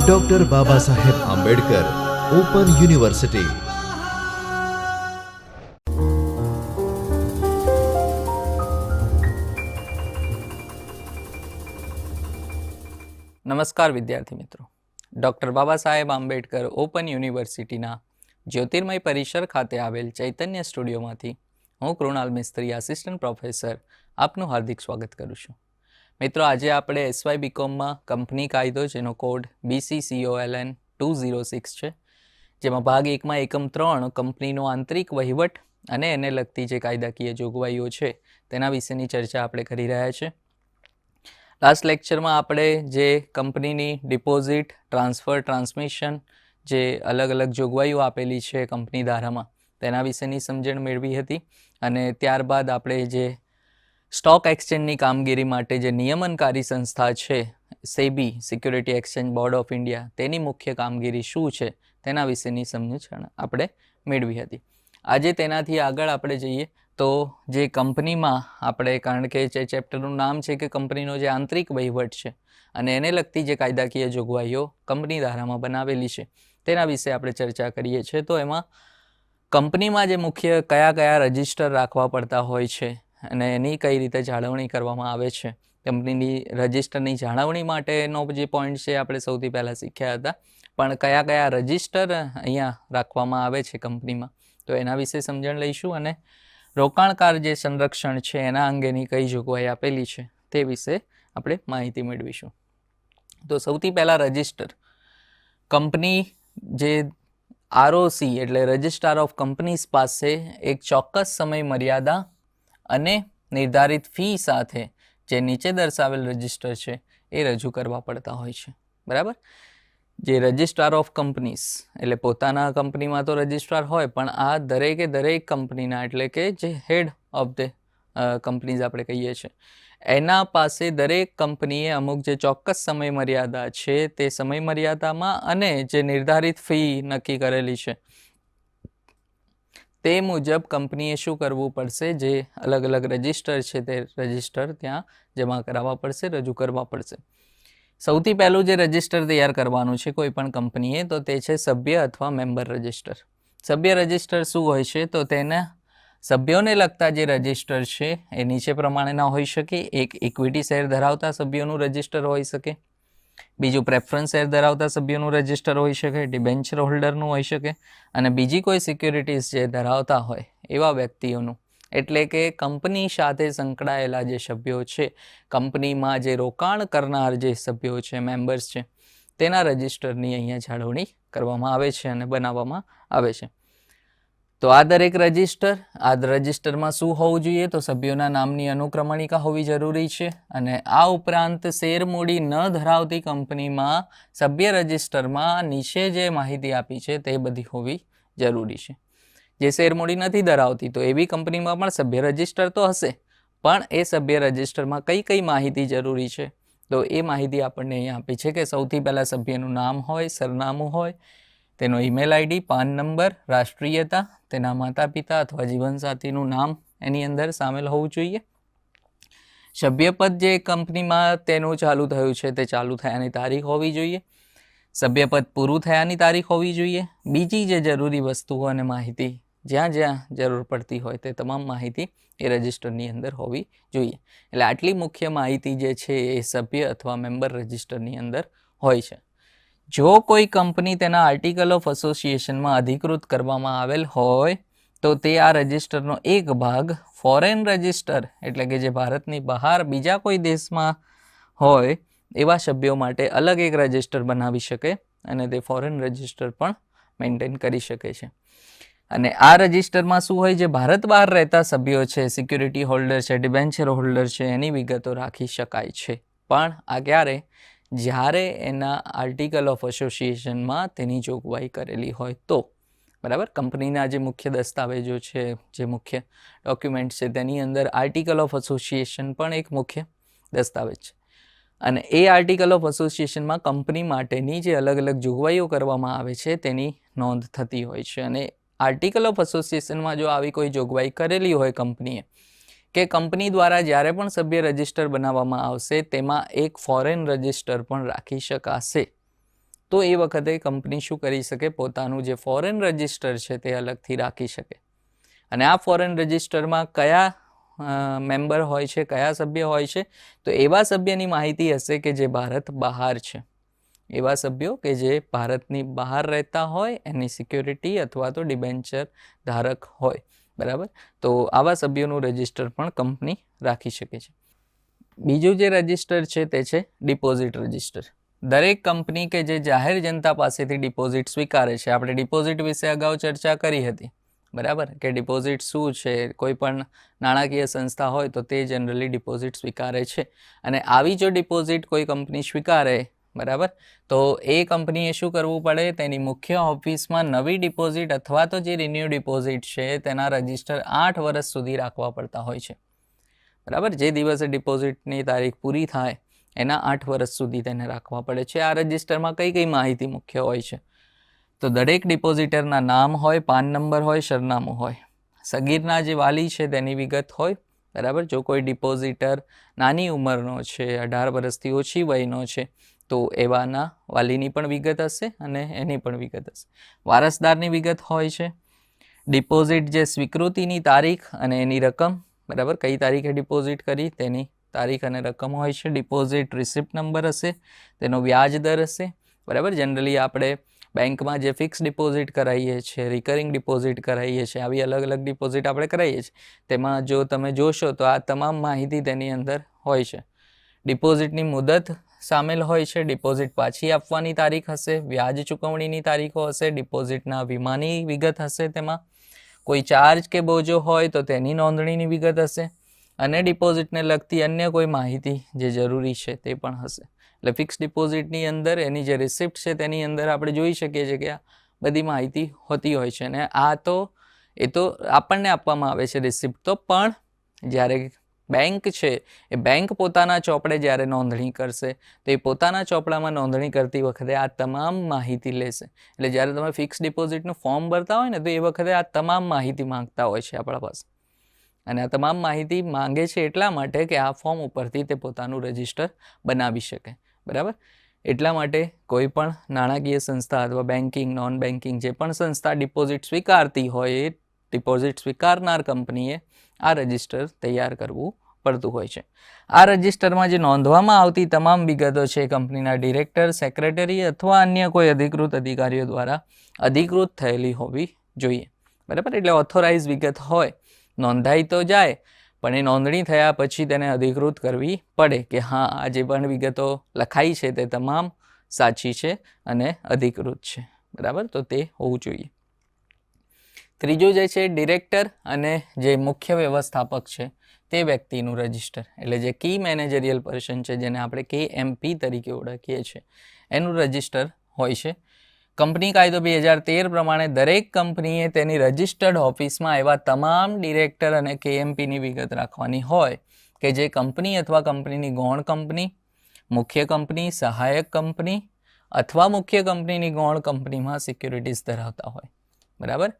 Doctor Baba Saheb Ambedkar open university નમસ્કાર વિદ્યાર્થી મિત્રો. ડૉક્ટર બાબા સાહેબ આંબેડકર ઓપન યુનિવર્સિટીના જ્યોતિર્મય પરિસર ખાતે આવેલ ચૈતન્ય સ્ટુડિયોમાંથી હું કૃણાલ મિસ્ત્રી આસિસ્ટન્ટ પ્રોફેસર આપનું હાર્દિક સ્વાગત કરું છું. મિત્રો, આજે આપણે એસવાય બીકોમમાં કંપની કાયદો જેનો code BCCOLN two zero six છે, જેમાં ભાગ એકમાં એકમ ત્રણ કંપનીનો આંતરિક વહીવટ અને એને લગતી જે કાયદાકીય જોગવાઈઓ છે, તેના વિશેની ચર્ચા આપણે કરી રહ્યા છીએ લાસ્ટ લેક્ચરમાં આપણે જે કંપનીની ડિપોઝિટ ટ્રાન્સફર ટ્રાન્સમિશન જે અલગ અલગ જોગવાઈઓ આપેલી છે કંપની ધારામાં, તેના વિશેની સમજણ મેળવી હતી અને ત્યારબાદ આપણે જે સ્ટોક એક્સચેન્જની કામગીરી માટે જે નિયમનકારી સંસ્થા છે, SEBI security exchange board of India, તેની મુખ્ય કામગીરી શું છે, તેના વિશેની સમજણ આપણે મેળવી હતી. આજે તેનાથી આગળ આપણે જઈએ તો જે કંપનીમાં આપણે, કારણ કે જે ચેપ્ટરનું નામ છે કે કંપનીનો જે આંતરિક વહીવટ છે, અને એને લગતી જે કાયદાકીય જોગવાઈઓ કંપની ધારામાં બનાવેલી છે, તેના વિશે આપણે ચર્ચા કરીએ છીએ. તો એમાં કંપનીમાં જે મુખ્ય કયા કયા રજિસ્ટર રાખવા પડતા હોય છે અને એની કઈ રીતે જાળવણી કરવામાં આવે છે? કંપનીની રજિસ્ટરની જાળવણી માટેનો જે પોઈન્ટ છે આપણે સૌથી પહેલાં શીખ્યા હતા. પણ કયા કયા રજિસ્ટર અહીંયા રાખવામાં આવે છે કંપનીમાં? તો એના વિશે સમજણ લઈશું અને રોકાણકાર જે સંરક્ષણ છે એના અંગેની કઈ જોગવાઈ આપેલી છે તે વિશે આપણે માહિતી મેળવીશું. તો સૌથી પહેલાં રજિસ્ટર. કંપની જે આરઓસી એટલે રજિસ્ટ્રાર ઓફ કંપનીઝ પાસે એક ચોક્કસ સમય મર્યાદા અને નિર્ધારિત ફી સાથે જે નીચે દર્શાવેલ રજિસ્ટર છે એ રજૂ કરવા પડતા હોય છે. બરાબર? જે રજિસ્ટ્રાર ઓફ કંપનીઝ એટલે પોતાના કંપનીમાં તો રજિસ્ટ્રાર હોય, પણ આ દરેકે દરેક કંપનીના, એટલે કે જે હેડ ઓફ ધ કંપનીઝ આપણે કહીએ છીએ, એના પાસે દરેક કંપનીએ અમુક જે ચોક્કસ સમય મર્યાદા છે તે સમય મર્યાદામાં અને જે નિર્ધારિત ફી નક્કી કરેલી છે તે મુજબ કંપનીએ શું કરવું પડશે? જે અલગ અલગ રજિસ્ટર છે તે રજિસ્ટર ત્યાં જમા કરાવવા પડશે, રજૂ કરવા પડશે. સૌથી પહેલું જે રજિસ્ટર તૈયાર કરવાનું છે કોઈ પણ કંપનીએ, તો તે છે સભ્ય અથવા મેમ્બર રજિસ્ટર. સભ્ય રજિસ્ટર શું હોય છે? તો તેના સભ્યોને લગતા જે રજિસ્ટર છે, એ નીચે પ્રમાણેના હોઈ શકે. એક ઇક્વિટી શેર ધરાવતા સભ્યોનું રજિસ્ટર હોઈ શકે. બીજું પ્રેફરન્સ શેર ધરાવતા સભ્યોનું રજિસ્ટર હોઈ શકે ડિબેન્ચર હોલ્ડરનું હોઈ શકે અને બીજી કોઈ સિક્યુરિટીઝ જે ધરાવતા હોય એવા વ્યક્તિઓનું. એટલે કે કંપની સાથે સંકળાયેલા જે સભ્યો છે, કંપનીમાં જે રોકાણ કરનાર જે સભ્યો છે મેમ્બર્સ છે, તેના રજિસ્ટરની અહીંયા જાળવણી કરવામાં આવે છે અને બનાવવામાં આવે છે. તો આ દરેક રજિસ્ટર, આ રજિસ્ટરમાં શું હોવું જોઈએ તો સભ્યોના નામની અનુક્રમણિકા હોવી જરૂરી છે અને આ ઉપરાંત શેરમૂડી ન ધરાવતી કંપનીમાં સભ્ય રજિસ્ટરમાં નીચે જે માહિતી આપી છે તે બધી હોવી જરૂરી છે. જે શેરમૂડી નથી ધરાવતી તો એવી કંપનીમાં પણ સભ્ય રજિસ્ટર તો હશે, પણ એ સભ્ય રજિસ્ટરમાં કઈ કઈ માહિતી જરૂરી છે? તો એ માહિતી આપણને અહીંયા આપી છે કે સૌથી પહેલાં સભ્યનું નામ હોય, સરનામું હોય તેનો ઈમેલ આઈડી પાન નંબર, રાષ્ટ્રીયતા, તેના માતા પિતા અથવા જીવનસાથીનું નામ એની અંદર સામેલ હોવું જોઈએ. સભ્યપદ જે કંપનીમાં તેનું ચાલુ થયું છે તે ચાલુ થયાની તારીખ હોવી જોઈએ. સભ્યપદ પૂરું થયાની તારીખ હોવી જોઈએ. બીજી જે જરૂરી વસ્તુઓ અને માહિતી જ્યાં જ્યાં જરૂર પડતી હોય તે તમામ માહિતી એ રજિસ્ટરની અંદર હોવી જોઈએ. એટલે આટલી મુખ્ય માહિતી જે છે એ સભ્ય અથવા મેમ્બર રજિસ્ટરની અંદર હોય છે. જો કોઈ કંપની તેના આર્ટિકલ ઓફ એસોસિએશનમાં અધિકૃત કરવામાં આવેલ હોય, તો તે આ રજિસ્ટરનો એક ભાગ ફોરેન રજિસ્ટર, એટલે કે જે ભારતની બહાર બીજા કોઈ દેશમાં હોય, એવા સભ્યો માટે અલગ એક રજિસ્ટર બનાવી શકે અને તે ફોરેન રજિસ્ટર પણ મેન્ટેન કરી શકે છે. અને આ રજિસ્ટરમાં શું હોય, જે ભારત બહાર રહેતા સભ્યો છે, સિક્યુરિટી હોલ્ડર છે, ડિબેન્ચર હોલ્ડર છે, એની વિગતો રાખી શકાય છે. પણ આ ક્યારે? જ્યારે એના આર્ટિકલ ઓફ એસોસિએશનમાં તેની જોગવાઈ કરેલી હોય તો, બરાબર? કંપનીના જે મુખ્ય દસ્તાવેજો છે, જે મુખ્ય ડોક્યુમેન્ટ છે, તેની અંદર આર્ટિકલ ઓફ એસોસિએશન પણ એક મુખ્ય દસ્તાવેજ છે. અને એ આર્ટિકલ ઓફ એસોસિએશનમાં કંપની માટેની જે અલગ અલગ જોગવાઈઓ કરવામાં આવે છે, તેની નોંધ થતી હોય છે. અને આર્ટિકલ ઓફ એસોસિએશનમાં જો આવી કોઈ જોગવાઈ કરેલી હોય કંપનીએ કે કંપની દ્વારા જ્યારે પણ સભ્ય રજિસ્ટર બનાવવામાં આવશે, તેમાં એક ફોરેન રજિસ્ટર પણ રાખી શકાશે. તો એ વખતે કંપની શું કરી શકે? પોતાનું જે ફોરેન રજિસ્ટર છે તે અલગથી રાખી શકે. અને આ ફોરેન રજિસ્ટરમાં કયા મેમ્બર હોય છે, કયા સભ્ય હોય છે? તો એવા સભ્યની માહિતી હશે કે જે ભારત બહાર છે. એવા સભ્યો કે જે ભારતની બહાર રહેતા હોય, એની સિક્યોરિટી અથવા તો ડિબેન્ચર ધારક હોય. બરાબર? તો આવા સભ્યોનું રજિસ્ટર પણ કંપની રાખી શકે છે. બીજું જે રજિસ્ટર છે તે છે ડિપોઝિટ રજિસ્ટર દરેક કંપની કે જે જાહેર જનતા પાસેથી ડિપોઝિટ સ્વીકારે છે. આપણે ડિપોઝિટ વિશે અગાઉ ચર્ચા કરી હતી. બરાબર? કે ડિપોઝિટ શું છે? કોઈ પણ નાણાકીય સંસ્થા હોય તો તે જનરલી ડિપોઝિટ સ્વીકારે છે. અને આવી જો ડિપોઝિટ કોઈ કંપની સ્વીકારે બરાબર? તો એ કંપનીએ શું કરવું પડે? તેની મુખ્ય ઓફિસમાં નવી ડિપોઝિટ અથવા તો જે રિન્યુ ડિપોઝિટ છે, તેના રજિસ્ટર આઠ વર્ષ સુધી રાખવા પડતા હોય છે. બરાબર? જે દિવસે ડિપોઝિટની તારીખ પૂરી થાય, એના આઠ વર્ષ સુધી તેને રાખવા પડે છે. આ રજિસ્ટરમાં કઈ કઈ માહિતી મુખ્ય હોય છે? તો દરેક ડિપોઝિટરના નામ હોય, પાન નંબર હોય, સરનામું હોય. સગીરના જે વાલી છે, તેની વિગત હોય. બરાબર? જો કોઈ ડિપોઝિટર નાની ઉંમરનો છે, અઢાર વર્ષથી ઓછી વયનો છે તો એવાના વાલીની પણ વિગત હશે અને એની પણ વિગત હશે. વારસદારની વિગત હોય છે. ડિપોઝિટ જે સ્વીકૃતિની તારીખ અને એની રકમ, બરાબર? કઈ તારીખે ડિપોઝિટ કરી, તેની તારીખ અને રકમ હોય છે. ડિપોઝિટ રિસિપ્ટ નંબર હશે, તેનો વ્યાજ દર હશે, બરાબર? જનરલી આપણે બેંકમાં જે ફિક્સ ડિપોઝિટ કરાવીએ છીએ રિકરિંગ ડિપોઝિટ કરાવીએ છીએ, આવી અલગ અલગ ડિપોઝિટ આપણે કરાવીએ છીએ, તેમાં જો તમે જોશો તો આ તમામ માહિતી તેની અંદર હોય છે. ડિપોઝિટની મુદત સામેલ હોય છે, ડિપોઝિટ પાછી આપવાની તારીખ હશે, વ્યાજ ચૂકવણીની તારીખો હશે, ડિપોઝિટના વીમાની વિગત હશે તેમાં. કોઈ ચાર્જ કે બોજો હોય તો તેની નોંધણીની વિગત હશે અને ડિપોઝિટને લગતી અન્ય કોઈ માહિતી જે જરૂરી છે તે પણ હશે. એટલે ફિક્સ ડિપોઝિટની અંદર એની જે રિસિપ્ટ છે તેની અંદર આપણે જોઈ શકીએ છીએ કે આ બધી માહિતી હોતી હોય છે. અને આ તો, એ તો આપણને આપવામાં આવે છે રિસિપ્ટ તો, પણ જ્યારે બેંક છે, એ બેંક પોતાના ચોપડે જ્યારે નોંધણી કરશે, તો એ પોતાના ચોપડામાં નોંધણી કરતી વખતે આ તમામ માહિતી લેશે. એટલે જ્યારે તમે ફિક્સ ડિપોઝિટનું ફોર્મ ભરતા હોય ને, તો એ વખતે આ તમામ માહિતી માંગતા હોય છે આપણા પાસે. અને આ તમામ માહિતી માંગે છે એટલા માટે કે આ ફોર્મ ઉપરથી તે પોતાનું રજિસ્ટર બનાવી શકે. બરાબર? એટલા માટે કોઈ પણ નાણાકીય સંસ્થા અથવા બેન્કિંગ નોન બેન્કિંગ જે પણ સંસ્થા ડિપોઝિટ સ્વીકારતી હોય, એ ડિપોઝિટ સ્વીકારનાર કંપનીએ આ રજિસ્ટર તૈયાર કરવું પડતું હોય છે. આ રજિસ્ટરમાં જે નોંધવામાં આવતી તમામ વિગતો છે, કંપનીના ડિરેક્ટર, સેક્રેટરી અથવા અન્ય કોઈ અધિકૃત અધિકારીઓ દ્વારા અધિકૃત થયેલી હોવી જોઈએ. બરાબર? એટલે ઓથોરાઇઝ વિગત હોય, નોંધાઈ તો જાય, પણ એ નોંધણી થયા પછી તેને અધિકૃત કરવી પડે કે હા, આ જે પણ વિગતો લખાઈ છે તે તમામ સાચી છે અને અધિકૃત છે. બરાબર? તો તે હોવું જોઈએ. ત્રીજું જે છે ડિરેક્ટર અને જે મુખ્ય વ્યવસ્થાપક છે, તે વ્યક્તિનું રજિસ્ટર એટલે જે કી મેનેજરિયલ પર્સન છે, જેને આપણે કે એમપી તરીકે ઓળખીએ છીએ, એનું રજિસ્ટર હોય છે. કંપની કાયદો બે હજાર તેર પ્રમાણે દરેક કંપનીએ તેની રજિસ્ટર્ડ ઓફિસમાં એવા તમામ ડિરેક્ટર અને કેએમપીની વિગત રાખવાની હોય કે જે કંપની અથવા કંપનીની ગૌણ કંપની, મુખ્ય કંપની, સહાયક કંપની અથવા મુખ્ય કંપનીની ગૌણ કંપનીમાં સિક્યુરિટીઝ ધરાવતા હોય. બરાબર?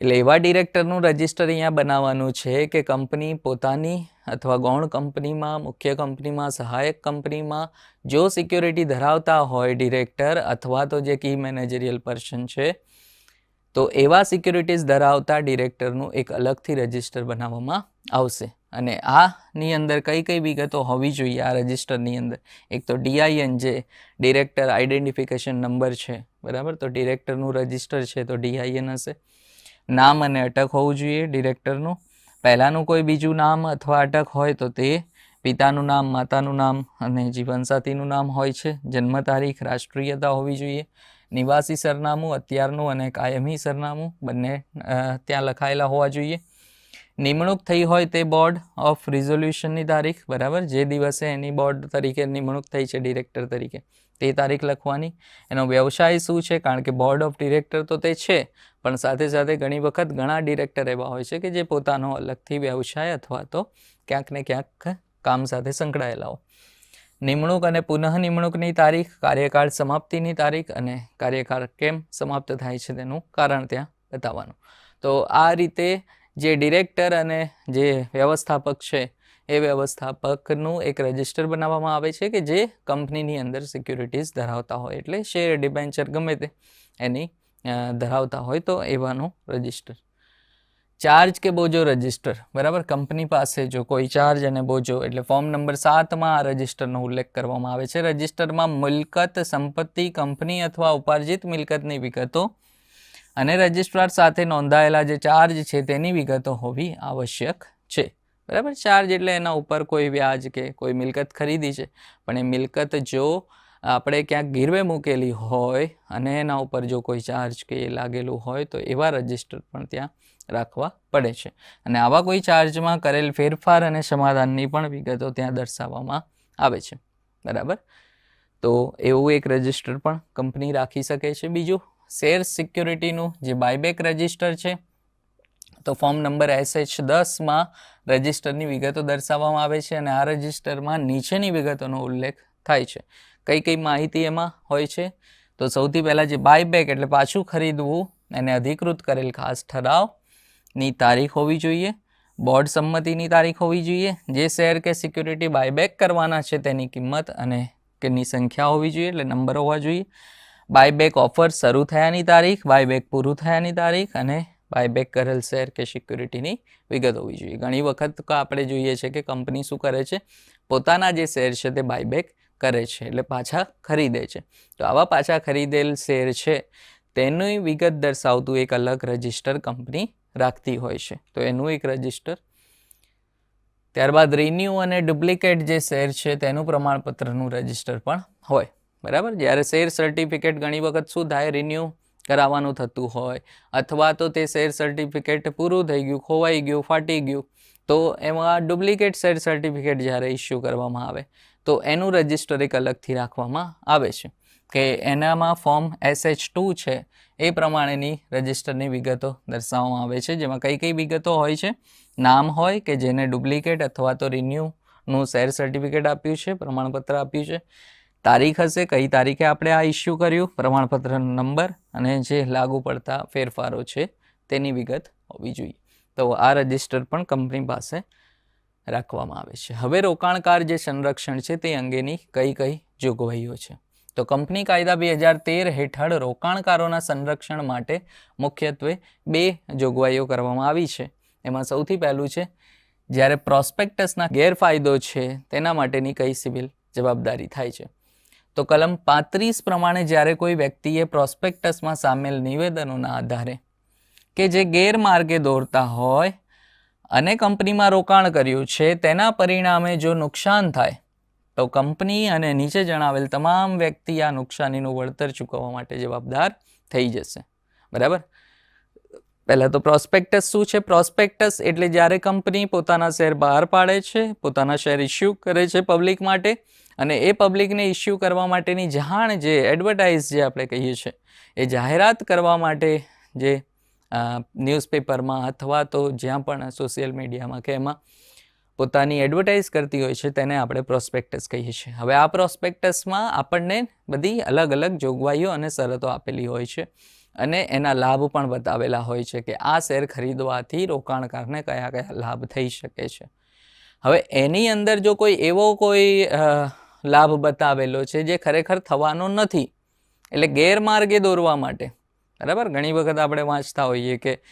એટલે એવા ડિરેક્ટરનું રજિસ્ટર અહીંયા બનાવવાનું છે કે કંપની પોતાની અથવા ગૌણ કંપનીમાં, મુખ્ય કંપનીમાં, સહાયક કંપનીમાં જો સિક્યોરિટી ધરાવતા હોય ડિરેક્ટર અથવા તો જે કી મેનેજરિયલ પર્સન છે, તો એવા સિક્યોરિટીઝ ધરાવતા ડિરેક્ટરનું એક અલગથી રજિસ્ટર બનાવવામાં આવશે. અને આની અંદર કઈ કઈ વિગતો હોવી જોઈએ આ રજિસ્ટરની અંદર? એક તો ડીઆઈએન જે ડિરેક્ટર આઈડેન્ટિફિકેશન નંબર છે, બરાબર? તો ડિરેક્ટરનું રજિસ્ટર છે તો ડીઆઈએન હશે. નામ અને અટક હોવું જોઈએ ડિરેક્ટરનું. પહેલાંનું કોઈ બીજું નામ અથવા અટક હોય તો તે પિતાનું નામ, માતાનું નામ અને જીવનસાથીનું નામ હોય છે. જન્મ તારીખ, રાષ્ટ્રીયતા હોવી જોઈએ. નિવાસી સરનામું, અત્યારનું અને કાયમી સરનામું બંને ત્યાં લખાયેલા હોવા જોઈએ. નિમણૂક થઈ હોય તે બોર્ડ ઓફ રિઝોલ્યુશનની તારીખ, બરાબર? જે દિવસે એની બોર્ડ તરીકે નિમણૂક થઈ છે ડિરેક્ટર તરીકે, તે તારીખ લખવાની. એનો વ્યવસાય શું છે? કારણ કે બોર્ડ ઓફ ડિરેક્ટર તો તે છે, પણ સાથે સાથે ઘણી વખત ઘણા ડિરેક્ટર એવા હોય છે કે જે પોતાનો અલગથી વ્યવસાય અથવા તો ક્યાંક ને ક્યાંક કામ સાથે સંકળાયેલા હોય. નિમણૂક અને પુનઃ નિમણૂકની તારીખ, કાર્યકાળ સમાપ્તિની તારીખ અને કાર્યકાળ કેમ સમાપ્ત થાય છે તેનું કારણ ત્યાં બતાવવાનું. તો આ રીતે જે ડિરેક્ટર અને જે વ્યવસ્થાપક છે, એ વ્યવસ્થાપકનું એક રજિસ્ટર બનાવવામાં આવે છે કે જે કંપનીની અંદર સિક્યુરિટીઝ ધરાવતા હોય. એટલે શેર ડિબેન્ચર ગમે તે એની ધરાવતા હોય તો એવાનું રજિસ્ટર. ચાર્જ કે બોજો રજિસ્ટર, બરાબર? કંપની પાસે જો કોઈ ચાર્જ અને બોજો, એટલે ફોર્મ નંબર સાતમાં આ રજિસ્ટરનો ઉલ્લેખ કરવામાં આવે છે. રજિસ્ટરમાં મિલકત, સંપત્તિ, કંપની અથવા ઉપાર્જિત મિલકતની વિગતો અને રજિસ્ટ્રાર સાથે નોંધાયેલા જે ચાર્જ છે તેની વિગતો હોવી આવશ્યક છે. બરાબર? ચાર્જ એટલે એના ઉપર કોઈ વ્યાજ કે કોઈ મિલકત ખરીદી છે. પણ એ મિલકત જો આપણે ક્યાંક ગીરવે મૂકેલી હોય અને એના ઉપર જો કોઈ ચાર્જ કે લાગેલું હોય તો એવા રજિસ્ટર પણ ત્યાં રાખવા પડે છે. અને આવા કોઈ ચાર્જમાં કરેલ ફેરફાર અને સમાધાનની પણ વિગતો ત્યાં દર્શાવવામાં આવે છે. બરાબર? તો એવું એક રજિસ્ટર પણ કંપની રાખી શકે છે. બીજું શેર સિક્યુરિટીનું જે બાયબેક રજિસ્ટર છે, તો ફોર્મ નંબર એસએચ દસમાં રજિસ્ટરની વિગતો દર્શાવવામાં આવે છે અને આ રજિસ્ટરમાં નીચેની વિગતોનો ઉલ્લેખ થાય છે. કઈ કઈ માહિતી એમાં હોય છે? તો સૌથી પહેલાં જે બાયબેક એટલે પાછું ખરીદવું, એને અધિકૃત કરેલ ખાસ ઠરાવની તારીખ હોવી જોઈએ બોર્ડ સંમતિની તારીખ હોવી જોઈએ, જે શેર કે સિક્યુરિટી બાયબેક કરવાના છે તેની કિંમત અને તેની સંખ્યા હોવી જોઈએ એટલે નંબર હોવા જોઈએ. બાયબેક ઓફર શરૂ થયાની તારીખ બાયબેક પૂરું થયાની તારીખ અને બાયબેક કરેલ શેર કે સિક્યુરિટીની વિગત હોવી જોઈએ. ઘણી વખત આપણે જોઈએ છે કે કંપની શું કરે છે? પોતાના જે શેર છે તે બાયબેક કરે છે એટલે પાછા ખરીદે છે. તો આવા પાછા ખરીદેલ શેર છે, તેની વિગત દર્શાવતું એક અલગ રજિસ્ટર કંપની રાખતી હોય છે. તો એનું એક રજિસ્ટર ત્યારબાદ રિન્યૂ અને ડુપ્લિકેટ જે શેર છે તેનું પ્રમાણપત્રનું રજિસ્ટર પણ હોય. બરાબર? જ્યારે શેર સર્ટિફિકેટ ઘણી વખત શું થાય? રિન્યૂ કરાવવાનું થતું હોય અથવા તો તે શેર સર્ટિફિકેટ પૂરું થઈ ગયું, ખોવાઈ ગયું, ફાટી ગયું, તો એમાં ડુપ્લિકેટ શેર સર્ટિફિકેટ જ્યારે ઇસ્યુ કરવામાં આવે, તો એનું રજિસ્ટર એક અલગથી રાખવામાં આવે છે. કે એનામાં ફોર્મ એસએચ ટુ છે, એ પ્રમાણેની રજિસ્ટરની વિગતો દર્શાવવામાં આવે છે. જેમાં કઈ કઈ વિગતો હોય છે? નામ હોય કે જેને ડુપ્લિકેટ અથવા તો રિન્યૂનું શેર સર્ટિફિકેટ આપ્યું છે, પ્રમાણપત્ર આપ્યું છે તારીખ હશે, કઈ તારીખે આપણે આ ઇસ્યુ કર્યું? પ્રમાણપત્રનો નંબર અને જે લાગુ પડતા ફેરફારો છે, તેની વિગત હોવી જોઈએ. તો આ રજિસ્ટર પણ કંપની પાસે રાખવામાં આવે છે. હવે રોકાણકાર જે સંરક્ષણ છે, તે અંગેની કઈ કઈ જોગવાઈઓ છે. તો કંપની કાયદા બે હજાર તેર હેઠળ રોકાણકારોના સંરક્ષણ માટે મુખ્યત્વે બે જોગવાઈઓ કરવામાં આવી છે. એમાં સૌથી પહેલું છે, જ્યારે પ્રોસ્પેક્ટસના ગેરફાયદો છે, તેના માટેની કઈ સિવિલ જવાબદારી થાય છે? તો કલમ પાંત્રીસ પ્રમાણે જ્યારે કોઈ વ્યક્તિએ પ્રોસ્પેક્ટસમાં સામેલ નિવેદનોના આધારે કે જે ગેરમાર્ગે દોરતા હોય અને કંપનીમાં રોકાણ કર્યું છે, તેના પરિણામે જો નુકસાન થાય, તો કંપની અને નીચે જણાવેલ તમામ વ્યક્તિ આ નુકસાનીનું વળતર ચૂકવવા માટે જવાબદાર થઈ જશે. બરાબર? પહેલાં તો પ્રોસ્પેક્ટસ શું છે? પ્રોસ્પેક્ટસ એટલે જ્યારે કંપની પોતાના શેર બહાર પાડે છે, પોતાના શેર ઇસ્યુ કરે છે પબ્લિક માટે અને એ પબ્લિકને ઇસ્યુ કરવા માટેની જાણ જે એડવર્ટાઇઝ જે આપણે કહીએ છીએ, એ જાહેરાત કરવા માટે જે ન્યૂઝપેપરમાં અથવા તો જ્યાં પણ સોશિયલ મીડિયામાં કે એમાં પોતાની એડવર્ટાઇઝ કરતી હોય છે, તેને આપણે પ્રોસ્પેક્ટસ કહીએ છીએ. હવે આ પ્રોસ્પેક્ટસમાં આપણને બધી અલગ અલગ જોગવાઈઓ અને શરતો આપેલી હોય છે અને એના લાભ પણ બતાવેલા હોય છે કે આ શેર ખરીદવાથી રોકાણકારને કયા કયા લાભ થઈ શકે છે. હવે એની અંદર જો કોઈ એવો કોઈ લાભ બતાવેલો છે જે ખરેખર થવાનો નથી. એટલે ગેરમાર્ગે દોરવા માટે. બરાબર? ઘણી વખત આપણે વાંચતા હોઈએ કે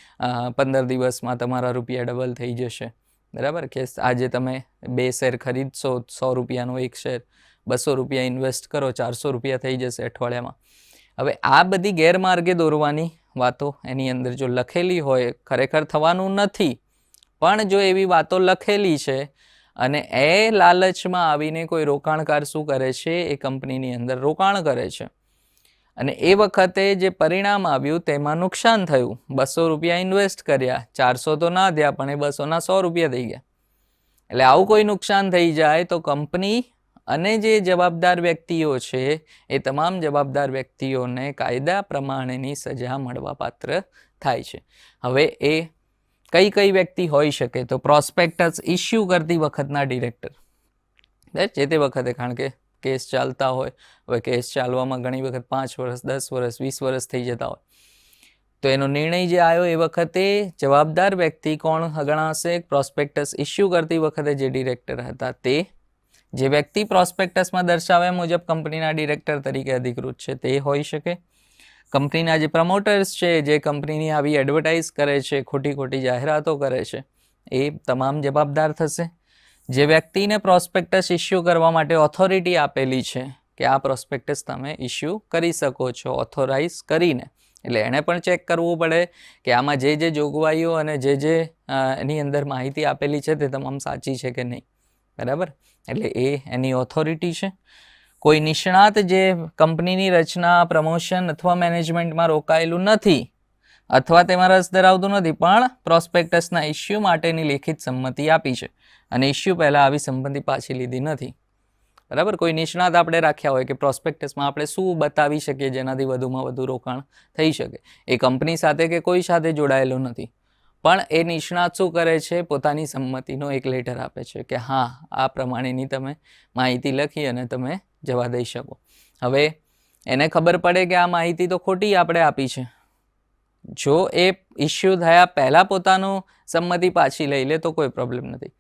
પંદર દિવસમાં તમારા રૂપિયા ડબલ થઈ જશે. બરાબર? કે આજે તમે બે શેર ખરીદશો, સો રૂપિયાનો એક શેર, બસો રૂપિયા ઇન્વેસ્ટ કરો, ચારસો રૂપિયા થઈ જશે અઠવાડિયામાં. હવે આ બધી ગેરમાર્ગે દોરવાની વાતો એની અંદર જો લખેલી હોય, ખરેખર થવાનું નથી. પણ જો એવી વાતો લખેલી છે અને એ લાલચમાં આવીને કોઈ રોકાણકાર શું કરે છે? એ કંપનીની અંદર રોકાણ કરે છે. અને એ વખતે જે પરિણામ આવ્યું તેમાં નુકસાન થયું. બસો રૂપિયા ઇન્વેસ્ટ કર્યા. ચારસો તો ના થયા, પણ એ બસોના સો રૂપિયા થઈ ગયા. એટલે આવું કોઈ નુકસાન થઈ જાય તો કંપની અને જે જવાબદાર વ્યક્તિઓ છે, એ તમામ જવાબદાર વ્યક્તિઓને કાયદા પ્રમાણેની સજા મળવાપાત્ર થાય છે. હવે એ કઈ કઈ વ્યક્તિ હોઈ શકે તો પ્રોસ્પેક્ટસ ઇસ્યુ કરતી વખતના ડિરેક્ટર જે તે વખતે કારણ કે કેસ ચાલતા હોય, હવે કેસ ચાલવામાં ઘણી વખત પાંચ વર્ષ, દસ વર્ષ, વીસ વર્ષ થઈ જતા હોય. તો એનો નિર્ણય જે આવ્યો એ વખતે જવાબદાર વ્યક્તિ કોણ ગણાશે પ્રોસ્પેક્ટસ ઇસ્યુ કરતી વખતે જે ડિરેક્ટર હતા તે. જે વ્યક્તિ પ્રોસ્પેક્ટસમાં દર્શાવ્યા મુજબ કંપનીના ડિરેક્ટર તરીકે અધિકૃત છે તે હોઈ શકે. કંપનીના જે પ્રમોટર્સ છે, જે કંપનીની આવી એડવર્ટાઇઝ કરે છે ખોટી ખોટી જાહેરાતો કરે છે, એ તમામ જવાબદાર થશે. જે વ્યક્તિને પ્રોસ્પેક્ટસ ઇસ્યુ કરવા માટે ઓથોરિટી આપેલી છે કે આ પ્રોસ્પેક્ટસ તમે ઇસ્યુ કરી શકો છો, ઓથોરાઇઝ કરીને. એટલે એણે પણ ચેક કરવું પડે કે આમાં જે જે જોગવાઈઓ અને જે જે એની અંદર માહિતી આપેલી છે તે તમામ સાચી છે કે નહીં. બરાબર? એટલે એ એની ઓથોરિટી છે. કોઈ નિષ્ણાત જે કંપનીની રચના, પ્રમોશન અથવા મેનેજમેન્ટમાં રોકાયેલું નથી અથવા તેમાં રસ ધરાવતું નથી, પણ પ્રોસ્પેક્ટસના ઇસ્યુ માટેની લેખિત સંમતિ આપી છે અને ઇસ્યુ પહેલાં આવી સંમતિ પાછી લીધી નથી. બરાબર? કોઈ નિષ્ણાત આપણે રાખ્યા હોય કે પ્રોસ્પેક્ટસમાં આપણે શું બતાવી શકીએ જેનાથી વધુમાં વધુ રોકાણ થઈ શકે? એ કંપની સાથે કે કોઈ સાથે જોડાયેલો નથી? પણ એ નિષ્ણાત શું કરે છે? પોતાની સંમતિનો એક લેટર આપે છે કે હા, આ પ્રમાણેની તમે માહિતી લખી અને તમે જવા દઈ શકો. હવે એને ખબર પડે કે આ માહિતી તો ખોટી આપણે આપી છે. જો એ ઇસ્યુ થયા પહેલાં પોતાનું સંમતિ પાછી લઈ લે તો કોઈ પ્રોબ્લેમ નથી.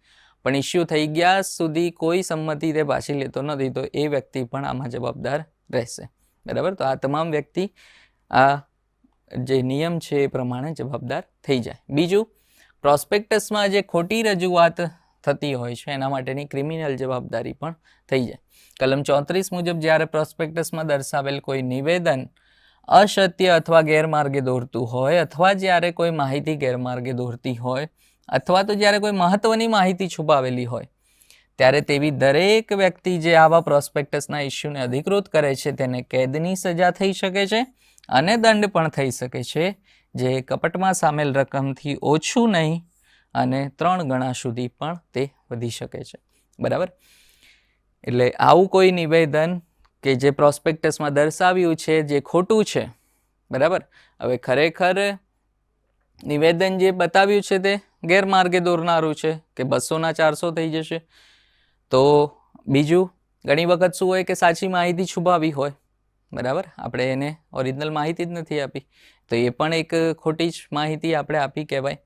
પણ ઇસ્યુ થઈ ગયા સુધી કોઈ સંમતિ તે પાછી લેતો નથી તો એ વ્યક્તિ પણ આમાં જવાબદાર રહેશે. બરાબર? તો આ તમામ વ્યક્તિ આ જે નિયમ છે એ પ્રમાણે જવાબદાર થઈ જાય. બીજું પ્રોસ્પેક્ટસમાં જે ખોટી રજૂઆત થતી હોય છે એના માટેની ક્રિમિનલ જવાબદારી પણ થઈ જાય. કલમ ચોત્રીસ મુજબ જ્યારે પ્રોસ્પેક્ટસમાં દર્શાવેલ કોઈ નિવેદન અસત્ય અથવા ગેરમાર્ગે દોરતું હોય અથવા જ્યારે કોઈ માહિતી ગેરમાર્ગે દોરતી હોય અથવા તો જ્યારે કોઈ મહત્ત્વની માહિતી છુપાવેલી હોય, ત્યારે તેવી દરેક વ્યક્તિ જે આવા પ્રોસ્પેક્ટસના ઇસ્યુને અધિકૃત કરે છે તેને કેદની સજા થઈ શકે છે અને દંડ પણ થઈ શકે છે, જે કપટમાં સામેલ રકમથી ઓછું નહીં અને ત્રણ ગણા સુધી પણ તે વધી શકે છે. બરાબર? એટલે આવું કોઈ નિવેદન કે જે પ્રોસ્પેક્ટસમાં દર્શાવ્યું છે, જે ખોટું છે, બરાબર? હવે ખરેખર નિવેદન જે બતાવ્યું છે તે ગેરમાર્ગે દોરનારું છે કે બસોના ચારસો થઈ જશે. તો બીજું, ઘણી વખત શું હોય કે સાચી માહિતી છુપાવી હોય, બરાબર? આપણે એને ઓરિજિનલ માહિતી જ નથી આપી. તો એ પણ એક ખોટી જ માહિતી આપણે આપી કહેવાય.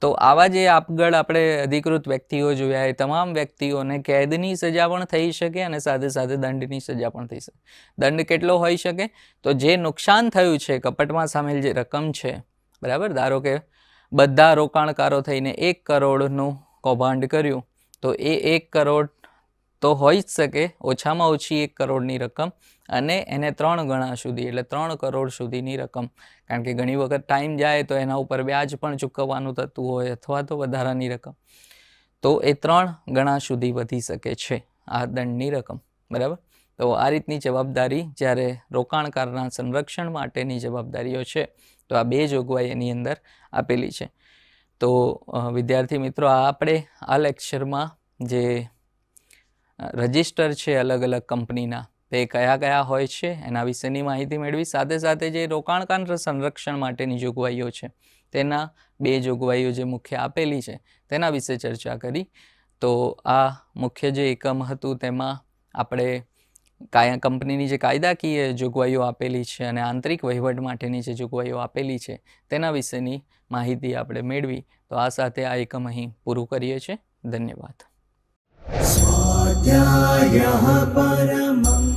તો આવા જે આપગળ આપણે અધિકૃત વ્યક્તિઓ જોયા એ તમામ વ્યક્તિઓને કેદની સજા પણ થઈ શકે અને સાથે સાથે દંડની સજા પણ થઈ શકે. દંડ કેટલો હોઈ શકે? તો જે નુકસાન થયું છે, કપટમાં સામેલ જે રકમ છે, બરાબર? ધારો કે બધા રોકાણકારો થઈને એક કરોડનું કૌભાંડ કર્યું, તો એ એક કરોડ તો હોઈ જ શકે, ઓછામાં ઓછી એક કરોડની રકમ અને એને ત્રણ ગણા સુધી, એટલે ત્રણ કરોડ સુધીની રકમ. કારણ કે ઘણી વખત ટાઈમ જાય તો એના ઉપર વ્યાજ પણ ચૂકવવાનું થતું હોય અથવા તો વધારાની રકમ. તો એ ત્રણ ગણા સુધી વધી શકે છે આ દંડની રકમ. બરાબર? તો આ રીતની જવાબદારી જ્યારે રોકાણકારના સંરક્ષણ માટેની જવાબદારીઓ છે, તો આ બે જોગવાઈ એની અંદર આપેલી છે. તો વિદ્યાર્થી મિત્રો, આ આપણે આ લેક્ચરમાં જે રજિસ્ટર છે અલગ અલગ કંપનીના. તે કયા કયા હોય છે, એના વિશેની માહિતી મેળવી, સાથે સાથે જે રોકાણકાર સંરક્ષણ માટેની જોગવાઈઓ છે, તેના બે જોગવાઈઓ જે મુખ્ય આપેલી છે, તેના વિશે ચર્ચા કરી. તો આ મુખ્ય જે એકમ હતું, તેમાં આપણે કાયા કંપનીની જે કાયદાકીય જોગવાઈઓ આપેલી છે અને આંતરિક વહીવટ માટેની જે જોગવાઈઓ આપેલી છે, તેના વિશેની માહિતી આપણે મેળવી. તો આ સાથે આ એકમ અહીં પૂરું કરીએ છીએ. ધન્યવાદ. स्वाध्यायः परमम्